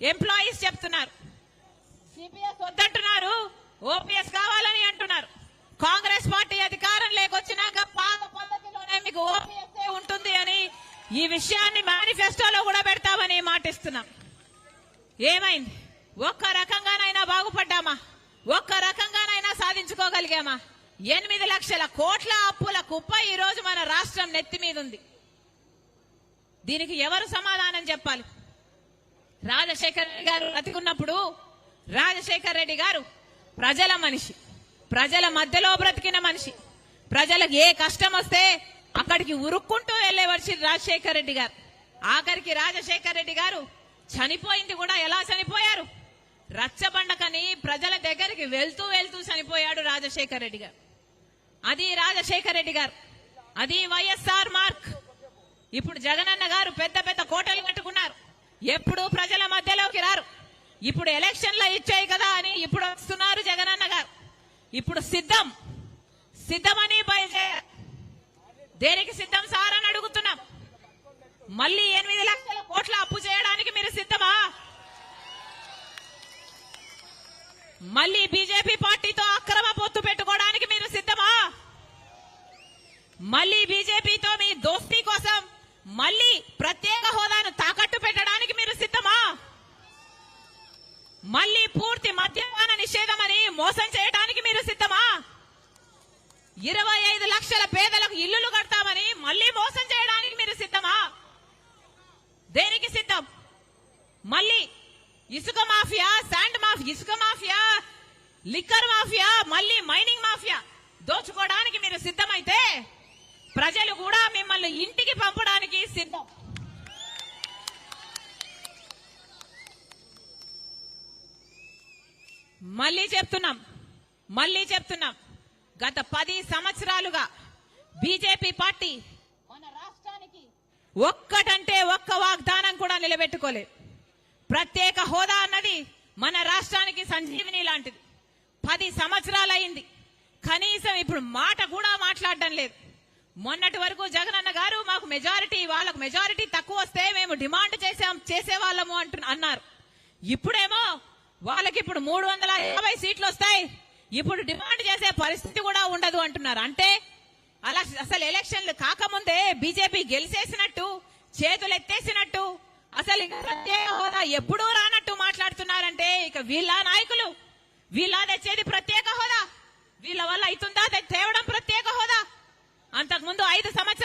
Employees చెప్తున్నారు. CPS వద్దంటున్నారు OPS కావాలని అంటున్నారు. కాంగ్రెస్ పార్టీ అధికారం లేకొచ్చినాక పాత పద్ధతిలోనే మీకు ఓపీఎస్ ఉంటుంది అని ఈ విషయాన్ని మేనిఫెస్టోలో కూడా పెడతామని మాటిస్తున్నాం. ఏమైంది? ఒక్క రకంగానైనా బాగుపడ్డామా? ఒక్క రకంగానైనా సాధించుకోగలిగామా? ఎనిమిది లక్షల కోట్ల అప్పుల కుప్ప ఈ రోజు మన రాష్ట్రం నెత్తి మీద ఉంది దీనికి ఎవరు సమాధానం చెప్పాలి? రాజశేఖర్ రెడ్డి గారు బ్రతికున్నప్పుడు రాజశేఖర్ రెడ్డి గారు ప్రజల మనిషి ప్రజల మధ్యలో బ్రతికిన మనిషి. ప్రజలకు ఏ కష్టం వస్తే అక్కడికి ఉరుక్కుంటూ వెళ్ళే వచ్చి రాజశేఖర్ రెడ్డి గారు. ఆఖరికి రాజశేఖర్ రెడ్డి గారు చనిపోయింది కూడా ఎలా చనిపోయారు? రచ్చబండకని ప్రజల దగ్గరికి వెళ్తూ వెళ్తూ చనిపోయాడు రాజశేఖర్ రెడ్డి గారు. అది రాజశేఖర్ రెడ్డి గారు. అది వైఎస్ఆర్ మార్క్. ఇప్పుడు జగనన్న గారు పెద్ద పెద్ద కోటలు కట్టుకున్నారు. ఎప్పుడు ప్రజల ఇప్పుడు ఎలక్షన్లో ఇచ్చాయి కదా అని ఇప్పుడు వస్తున్నారు జగనన్న గారు. ఇప్పుడు సిద్ధం. సిద్ధమని బయలుదేరారు. దేనికి సిద్ధం సార్ అని అడుగుతున్నాం. మళ్ళీ ఎనిమిది లక్షల కోట్ల అప్పు చేయడానికి మీరు సిద్ధమా? మళ్ళీ బీజేపీ పార్టీతో అక్రమ పొత్తు పెట్టుకోవడానికి మీరు సిద్ధమా? మళ్ళీ బీజేపీతో మీ దోస్తీ కోసం మళ్ళీ ప్రత్యేక హోదాను తాకట్టు పెట్టడానికి మీరు సిద్ధమా మళ్ళీ పూర్తి మద్యపాన నిషేధం అని మోసం చేయడానికి మీరు సిద్ధమా? ఇరవై ఐదు లక్షల పేదలకు ఇల్లులు కడతామని మళ్ళీ మోసం చేయడానికి మీరు సిద్ధమా? దేనికి సిద్ధం? మళ్ళీ ఇసుక మాఫియా శాండ్ మాఫియా ఇసుక మాఫియా లిక్కర్ మాఫియా మళ్ళీ మైనింగ్ మాఫియా దోచుకోవడానికి మీరు సిద్ధమైతే ప్రజలు కూడా మిమ్మల్ని ఇంటికి పంపడానికి సిద్ధం. మళ్ళీ చెప్తున్నాం మళ్ళీ చెప్తున్నాం. గత పది సంవత్సరాలుగా బీజేపీ పార్టీ మన రాష్ట్రానికి ఒక్కటంటే ఒక్క వాగ్దానం కూడా నిలబెట్టుకోలేదు. ప్రత్యేక హోదా అన్నది మన రాష్ట్రానికి సంజీవిని లాంటిది. పది సంవత్సరాలయ్యింది కనీసం ఇప్పుడు మాట కూడా మాట్లాడడం లేదు. మొన్నటి వరకు జగన్ అన్న గారు మాకు మెజారిటీ వాళ్ళకు మెజారిటీ తక్కువ వస్తే మేము డిమాండ్ చేసాం చేసేవాళ్ళము అంటు అన్నారు. ఇప్పుడేమో వాళ్ళకి ఇప్పుడు మూడు వందల యాభై సీట్లు వస్తాయి ఇప్పుడు డిమాండ్ చేసే పరిస్థితి కూడా ఉండదు అంటున్నారు. అంటే అలా అసలు ఎలక్షన్లు కాకముందే బీజేపీ గెలిచేసినట్టు చేతులు ఎత్తేసినట్టు అసలు ఇంకా ప్రత్యేక హోదా ఎప్పుడూ రానట్టు మాట్లాడుతున్నారంటే ఇక వీళ్ళ నాయకులు. వీళ్ళ తెచ్చేది ప్రత్యేక హోదా. వీళ్ళ వల్ల అవుతుందా తేవడం ప్రత్యేక హోదా. అంతకుముందు ఐదు సంవత్సరాలు